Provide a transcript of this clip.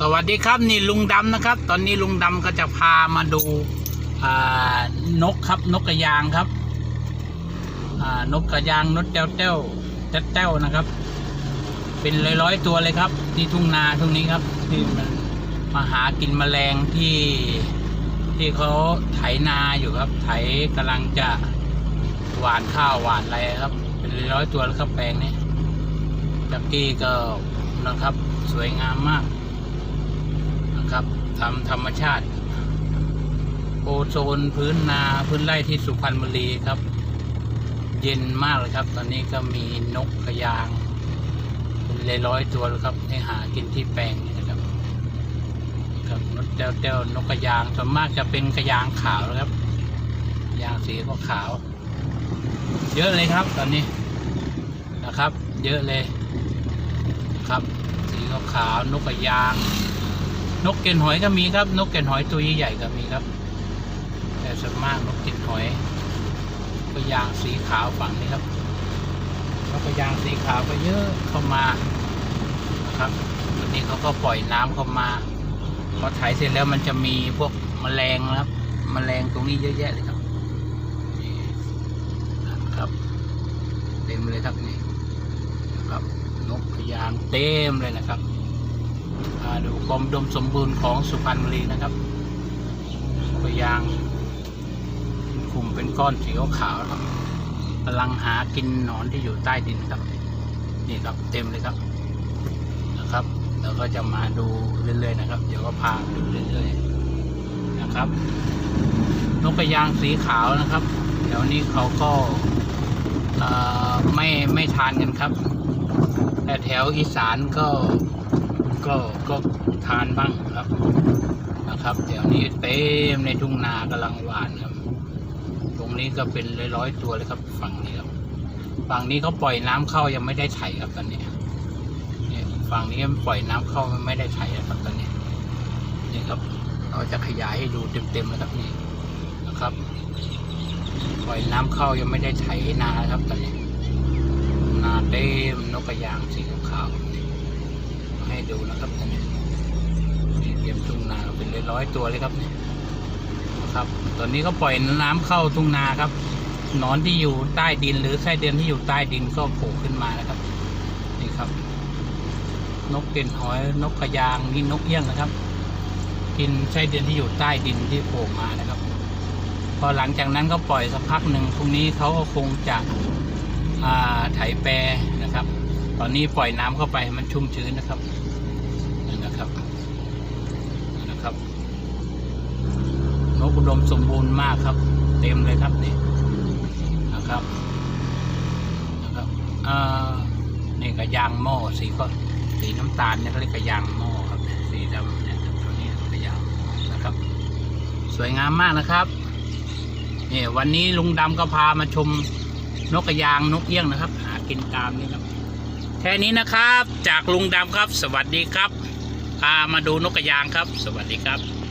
สวัสดีครับนี่ลุงดำนะครับ ตอนนี้ลุงดำก็จะพามาดูนกครับนกกระยางครับนกกระยางนกแต้วแต้วแต้วแต้วนะครับ เป็นร้อยร้อยๆตัวเลยครับ ที่ทุ่งนาทุ่งนี้ครับที่มันมาหากินแมลงที่ที่เขาไถนาอยู่ครับ ไถกำลังจะหวานข้าวหวานอะไรครับ เป็นร้อยตัวแล้วครับแปลงนี้จากกี้ก็นะครับสวยงามมาก ครับทำธรรมชาติ โอโซนพื้นนาพื้นไร่ที่สุพรรณบุรีครับ เย็นมากเลยครับ ตอนนี้ก็มีนกกระยางเป็นร้อยตัวแล้วครับให้หากินที่แปลงนี่นะครับครับนกแต้วแต้วนกกระยางส่วนมากจะเป็นกระยางขาวนะครับ ยางสีก็ขาว เยอะเลยครับ ตอนนี้นะครับ เยอะเลยครับ สีขาวขาวๆนกกระยาง นกเกนหอยก็มีครับ นกเกนหอยตัวใหญ่ๆก็มีครับ แต่ส่วนมากนกเกนหอยก็ยางสีขาวฝั่งนี้ครับนกกระยางสีขาวก็เยอะเข้ามานะครับวันนี้เขาก็ปล่อยน้ำเข้ามาพอถ่ายเสร็จแล้วมันจะมีพวกแมลงนะครับแมลงตรงนี้เยอะแยะเลยครับครับ เต็มเลยครับนี่นะครับนกกระยางเต็มเลยนะครับ ดูความดมสมบูรณ์ของสุพรรณบุรีนะครับตัวยางกลุ่มเป็นก้อนสีขาวครับกำลังหากินหนอนที่อยู่ใต้ดินครับ นี่ครับเต็มเลยครับนะครับแล้วก็จะมาดูเรื่อยๆนะครับ เดี๋ยวก็พาดูเรื่อยๆนะครับนกกระยางสีขาวนะครับแถวนี้เขาก็ไม่ไม่ทานกันครับ แต่แถวอีสานก็ ก็ทานบ้างครับนะครับเดี๋ยวนี้เต็มในทุ่งนากำลังหวานครับ ตรงนี้ก็เป็นร้อยๆตัวเลยครับฝั่งนี้ครับฝั่งนี้เขาปล่อยน้ำเข้ายังไม่ได้ไถครับตอนนี้เนี่ยฝั่งนี้ปล่อยน้ำเข้าไม่ได้ไถครับตอนนี้นี่ครับ เราจะขยายให้ดูเต็มๆนะครับนี่นะครับ ปล่อยน้ำเข้ายังไม่ได้ไถนาครับตอนนี้นาเต็มนกกระยางสีขาวๆ ให้ดูนะครับตอนนี้นี่เตรียมทุ่งนาเป็นร้อยๆตัวเลยครับนี่นะครับ ตอนนี้ก็ปล่อยน้ำเข้าทุ่งนาครับนอนที่อยู่ใต้ดินหรือไส้เดือนที่อยู่ใต้ดินก็โผล่ขึ้นมานะครับ นี่ครับ นกเก่นหอยนกกระยางนี่นกเอี้ยงนะครับ กินไส้เดือนที่อยู่ใต้ดินที่โผล่มานะครับ พอหลังจากนั้นก็ปล่อยสักพักหนึ่งพรุ่งนี้เขาก็คงจะอ่าไถแปรนะ อนนี้ปล่อยน้ำเข้าไปให้มันชุ่มชื้นนะครับนี่นะครับนี่นะครับนกอุดมสมบูรณ์มากครับ เต็มเลยครับนี่นะครับนะครับอ่านี่กระยางหม้อสีก็สีน้ำตาลเนี่ยเขาเรียกกระยางหม้อครับ สีดำเนี่ยตัวนี้กระยางนะครับ สวยงามมากนะครับเนี่ยวันนี้ลุงดำก็พามาชมนกกระยางนกเอี้ยงนะครับ หากินตามนี่ครับ แค่นี้นะครับ จากลุงดำครับ สวัสดีครับพามาดูนกกระยางครับ สวัสดีครับ